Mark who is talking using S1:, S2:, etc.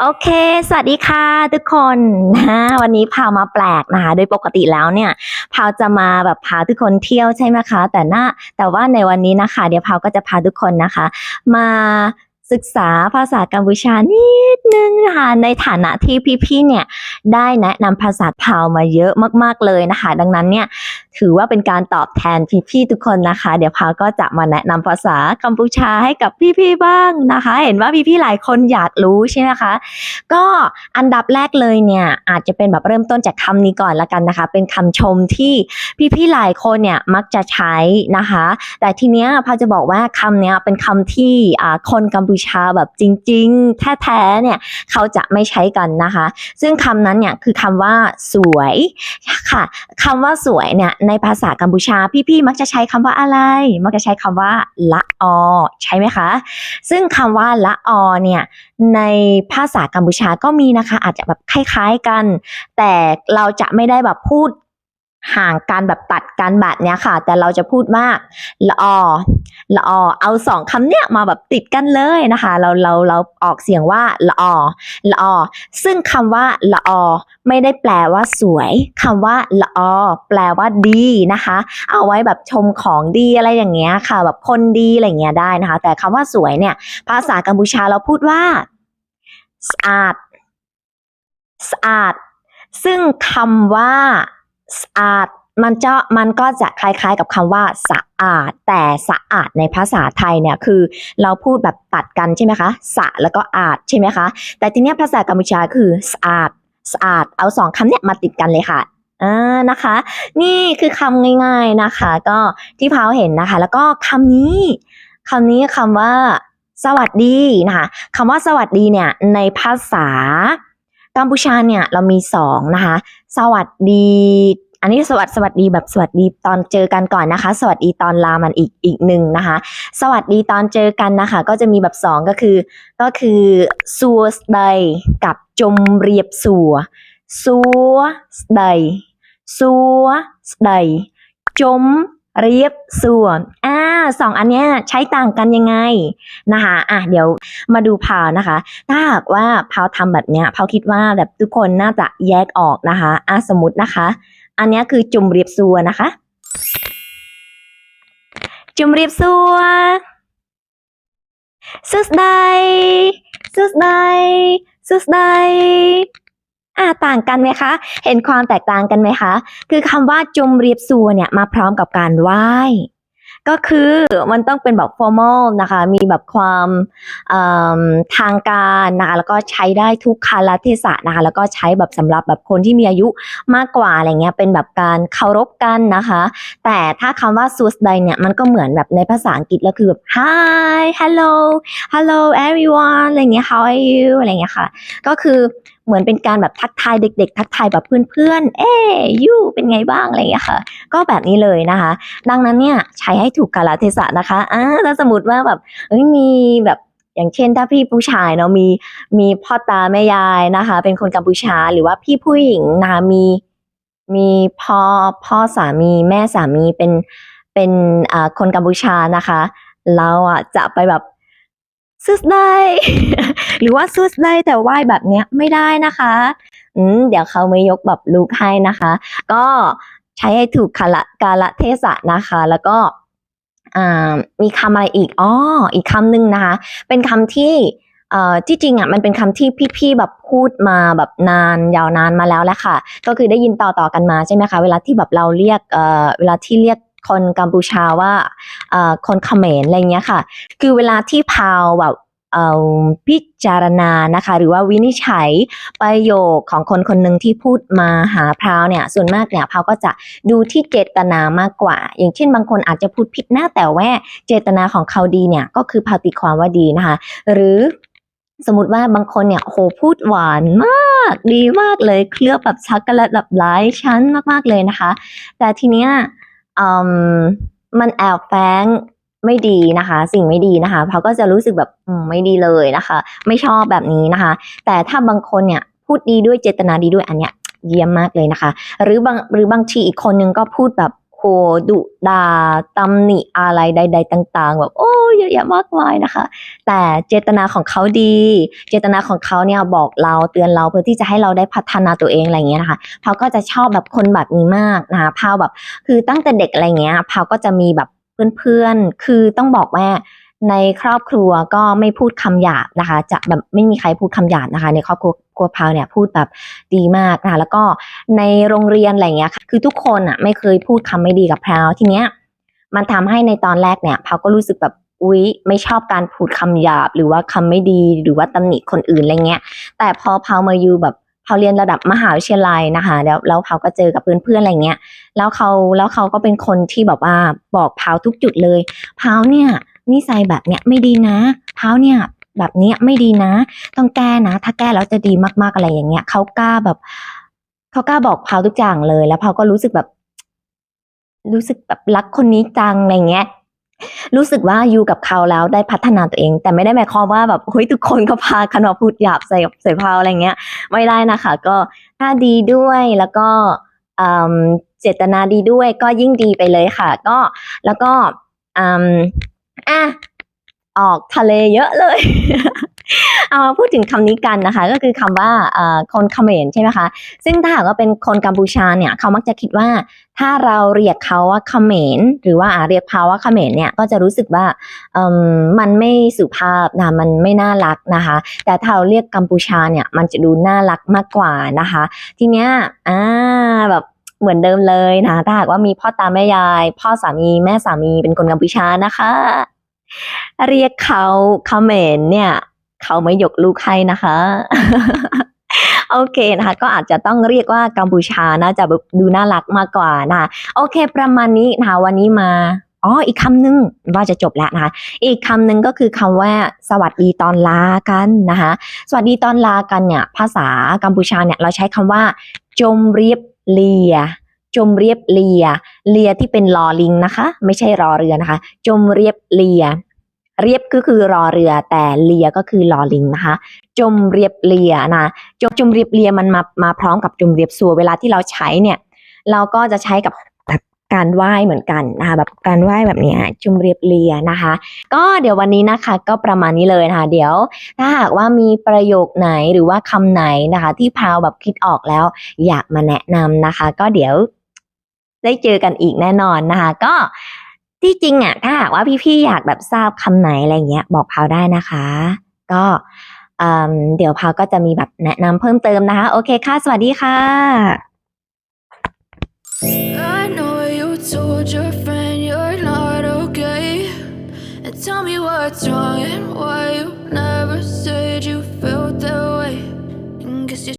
S1: โอเค สวัสดีค่ะทุกคนนะวันนี้พามาแปลกนะคะ โดยปกติแล้วเนี่ย พาวจะมาแบบพาทุกคนเที่ยวใช่ไหมคะ แต่น่าแต่ว่าในวันนี้นะคะ เดี๋ยวพาวก็จะพาทุกคนนะคะ มา ศึกษาภาษากัมพูชานิดนึงนะคะในฐานะที่พี่ๆเนี่ยได้แนะนำภาษาพาวมาเยอะมากๆเลยนะคะ ดังนั้นเนี่ยถือว่าเป็นการตอบแทนพี่ๆทุกคนนะคะ เดี๋ยวพาวก็จะมาแนะนำภาษากัมพูชาให้กับพี่ๆบ้างนะคะ เห็นว่าพี่ๆหลายคนอยากรู้ใช่ไหมคะ ก็อันดับแรกเลยเนี่ยอาจจะเป็นแบบเริ่มต้นจากคำนี้ก่อนละกันนะคะ เป็นคำชมที่พี่ๆหลายคนเนี่ยมักจะใช้นะคะ แต่ทีเนี้ยพาจะบอกว่าคำเนี้ยเป็นคำที่คนกัมพูชาแบบจริง ๆ แท้ๆเนี่ยเขาจะไม่ใช้กันนะคะ ซึ่งคำนั้นเนี่ยคือคำว่าสวยค่ะคำว่าสวยเนี่ยในภาษากัมพูชาพี่ๆมักจะใช้คำว่าอะไร มักจะใช้คำว่าละออใช่ไหมคะ ซึ่งคำว่าละออเนี่ยในภาษากัมพูชาก็มีนะคะ อาจจะแบบคล้าย ๆกัน แต่เราจะไม่ได้แบบพูด ห่างกันแบบตัดกันแบบเนี้ยค่ะ แต่เราจะพูดว่าละออละออเอาสองคำเนี้ยมาแบบติดกันเลยนะคะ เราเราเราออกเสียงว่าละออละออซึ่งคำว่าละออไม่ได้แปลว่าสวยคำว่าละออแปลว่าดีนะคะ เอาไว้แบบชมของดีอะไรอย่างเงี้ยค่ะ แบบคนดีอะไรเงี้ยได้นะคะ แต่คำว่าสวยเนี่ย ภาษากัมพูชาเราพูดว่าสะอาดสะอาด ซึ่งคำว่า สะอาดมันจะมันก็จะคล้ายๆกับคำว่าสะอาด แต่สะอาดในภาษาไทยเนี่ยคือเราพูดแบบตัดกันใช่ไหมคะสะแล้วก็อาดใช่ไหมคะ แต่ทีเนี้ยภาษากัมพูชาคือสะอาดสะอาดเอาสองคำเนี้ยมาติดกันเลยค่ะอ่านะคะ นี่คือคำง่าย ๆนะคะ ก็ที่พาวเห็นนะคะ แล้วก็คำนี้คำนี้คำว่า สวัสดีนะคะคำว่าสวัสดีเนี่ยในภาษา กัมพูชาเนี่ยเรามีสองนะคะ สวัสดี อันนี้สวัสดีสวัสดีแบบสวัสดีตอนเจอกันก่อนนะคะ สวัสดีตอนลามันอีกอีกหนึ่งนะคะ สวัสดีตอนเจอกันนะคะ ก็จะมีแบบสองก็คือ ก็คือซัวสไดกับจมเรียบสัวซัวสไดซัวสไดจม เรียบสัวอ่าสองอันเนี้ยใช้ต่างกันยังไงนะคะอะเดี๋ยวมาดูพาวนะคะ ถ้าหากว่าพาวทำแบบเนี้ยพาวคิดว่าแบบทุกคนน่าจะแยกออกนะคะอะสมมตินะคะ อันเนี้ยคือจุ่มเรียบซัวนะคะ จุ่มเรียบซัวสุดใดสุดใดสุดใด อ่าต่างกันไหมคะ เห็นความแตกต่างกันไหมคะ คือคำว่าจุมเรียบซัวเนี่ยมาพร้อมกับการไหว้ก็คือมันต้องเป็นแบบ formal นะคะ มีแบบความทางการนะคะ แล้วก็ใช้ได้ทุกคาลเทศะนะคะ แล้วก็ใช้แบบสำหรับแบบคนที่มีอายุมากกว่าอะไรเงี้ย เป็นแบบการเคารพกันนะคะ แต่ถ้าคำว่า s u s d a y เนี่ยมันก็เหมือนแบบในภาษาอังกฤษแล้วคือแบบ hi hello hello everyone อะไรเงี้ย how are you อะไรเงี้ยค่ะ ก็คือ เหมือนเป็นการแบบทักทายเด็ก ๆ ทักทายแบบเพื่อนๆ เอ้ยูเป็นไงบ้างอะไรอย่างเงี้ยค่ะ ก็แบบนี้เลยนะคะ ดังนั้นเนี่ยใช้ให้ถูกกาลเทศะนะคะอ่าถ้าสมมติว่าแบบเอ้ยมีแบบอย่างเช่นถ้าพี่ผู้ชายเนาะมีมีพ่อตาแม่ยายนะคะ เป็นคนกัมพูชาหรือว่าพี่ผู้หญิงนะคะมีมีพ่อพ่อสามีแม่สามีเป็นเป็นอ่าคนกัมพูชานะคะ เราอะจะไปแบบ ซุสได้ หรือว่าซุสได้แต่ไหว้แบบเนี้ยไม่ได้นะคะ อืมเดี๋ยวเขาไม่ยกแบบลุกให้นะคะ ก็ใช้ให้ถูกกาละกาละเทศะนะคะ แล้วก็อ่ามีคำอะไรอีกอ๋ออีกคำหนึ่งนะคะ เป็นคำที่เอ่อที่จริงอะมันเป็นคำที่พี่ๆแบบพูดมาแบบนานยาวนานมาแล้วแหละค่ะ ก็คือได้ยินต่อๆกันมาใช่ไหมคะ เวลาที่แบบเราเรียกเอ่อเวลาที่เรียก คนกัมพูชาว่าคนเขมรอะไรเงี้ยค่ะ คือเวลาที่พาวแบบพิจารณานะคะ หรือว่าวินิจฉัยประโยคของคนคนหนึ่งที่พูดมาหาพราวเนี่ย ส่วนมากเนี่ยพาวก็จะดูที่เจตนามากกว่า อย่างเช่นบางคนอาจจะพูดผิดนะแต่ว่าเจตนาของเขาดีเนี่ยก็คือพาวตีความว่าดีนะคะ หรือสมมติว่าบางคนเนี่ยโหพูดหวานมากดีมากเลยเคลือบแบบช็อกโกแลตแบบหลายชั้นมากๆเลยนะคะ แต่ทีเนี้ย มมันแอบแฝงไม่ดีนะคะ สิ่งไม่ดีนะคะเขาก็จะรู้สึกแบบไม่ดีเลยนะคะ ไม่ชอบแบบนี้นะคะ แต่ถ้าบางคนเนี่ยพูดดีด้วยเจตนาดีด้วยอันเนี้ยเยี่ยมมากเลยนะคะ หรือบางหรือบางทีอีกคนนึงก็พูดแบบ โหดุดาตำหนิอะไรใด ๆ ต่าง ๆ แบบโอ้เยอะแยะมากมายนะคะ แต่เจตนาของเขาดี เจตนาของเขาเนี่ยบอกเราเตือนเราเพื่อที่จะให้เราได้พัฒนาตัวเองอะไรเงี้ยนะคะพาก็จะชอบแบบคนแบบนี้มากนะคะพาวแบบคือตั้งแต่เด็กอะไรเงี้ยพาวก็จะมีแบบเพื่อนๆ คือต้องบอกว่า ในครอบครัวก็ไม่พูดคำหยาบนะคะ จะแบบไม่มีใครพูดคำหยาบนะคะ ในครอบครัวครัวพาวเนี่ยพูดแบบดีมากนะคะแล้วก็ในโรงเรียนอะไรเงี้ยค่ะคือทุกคนอะไม่เคยพูดคำไม่ดีกับพาวทีเนี้ยมันทำให้ในตอนแรกเนี่ยพาวก็รู้สึกแบบอุ๊ยไม่ชอบการพูดคำหยาบ หรือว่าคำไม่ดีหรือว่าตำหนิคนอื่นอะไรเงี้ย แต่พอพาวมาอยู่แบบพาวเรียนระดับมหาวิทยาลัยนะคะ แล้วแล้วพาวก็เจอกับเพื่อนๆอะไรเงี้ย แล้วเขาแล้วเขาก็เป็นคนที่แบบว่าบอกพาวทุกจุดเลยพาวเนี่ย นิสัยแบบเนี้ยไม่ดีนะพาวเนี่ยแบบเนี้ยไม่ดีนะ ต้องแก้นะ ถ้าแก้แล้วจะดีมากๆอะไรอย่างเงี้ยเขากล้าแบบเขากล้าบอกพาวทุกอย่างเลย แล้วพาวก็รู้สึกแบบ รู้สึกแบบรักคนนี้จังอะไรเงี้ย รู้สึกว่าอยู่กับเขาแล้วได้พัฒนาตัวเอง แต่ไม่ได้หมายความว่าแบบเฮ้ยทุกคนก็พากันมพูดหยาบใส่ใส่พาวอะไรเงี้ย ไม่ได้นะคะ ก็ถ้าดีด้วยแล้วก็อืมเจตนาดีด้วยก็ยิ่งดีไปเลยค่ะ ก็แล้วก็ อะออกทะเลเยอะเลย เอามาพูดถึงคำนี้กันนะคะ ก็คือคำว่าคนเขมรใช่ไหมคะ ซึ่งถ้าหากว่าเป็นคนกัมพูชาเนี่ย เขามักจะคิดว่า ถ้าเราเรียกเขาว่าเขมรหรือว่าเรียกเขาว่าเขมรเนี่ย ก็จะรู้สึกว่ามมันไม่สุภาพนะมันไม่น่ารักนะคะ แต่ถ้าเราเรียกกัมพูชาเนี่ย มันจะดูน่ารักมากกว่านะคะ ทีเนี้ยอ่าแบบเหมือนเดิมเลยนะถ้าหากว่ามีพ่อตาแม่ยาย พ่อสามีแม่สามีเป็นคนกัมพูชานะคะ เรียกเขาเขมรเนี่ย เขาไม่ยกลูกให้นะคะ โอเคนะคะ ก็อาจจะต้องเรียกว่ากัมพูชานะจะดูน่ารักมากกว่านะคะโอเค ประมาณนี้นะคะวันนี้มาอ๋ออีกคำหนึ่งว่าจะจบแล้วนะคะอีกคำหนึ่งก็คือคำว่า สวัสดีตอนลากันนะคะสวัสดีตอนลากันเนี่ย ภาษากัมพูชาเนี่ยเราใช้คำว่า จมเรียบเลีย จมเรียบเลีย เลียที่เป็นลอลิงนะคะ ไม่ใช่รอเรือนะคะ จมเรียบเลีย เรียบก็คือรอเรือ แต่เลียก็คือลอลิงนะคะ จมเรียบเลียนะจมจมเรียบเลียมันมามาพร้อมกับจมเรียบสัวเวลาที่เราใช้เนี่ย เราก็จะใช้กับการไหว้เหมือนกันนะคะแบบการไหว้แบบนี้จุมเรียบเลียนะคะ ก็เดี๋ยววันนี้นะคะก็ประมาณนี้เลยนะคะเดี๋ยว ถ้าหากว่ามีประโยคไหนหรือว่าคำไหนนะคะ ที่พาวแบบคิดออกแล้ว อยากมาแนะนำนะคะ ก็เดี๋ยว ได้เจอกันอีกแน่นอนนะคะ ก็ที่จริงอะถ้าหากว่าพี่ๆอยากแบบทราบคำไหนอะไรเงี้ยบอกพาวได้นะคะ ก็เดี๋ยวพาวก็จะมีแบบแนะนำเพิ่มเติมนะคะ โอเคค่ะ สวัสดีค่ะ
S2: I know you told your friend you're not okay. And tell me what's wrong and why you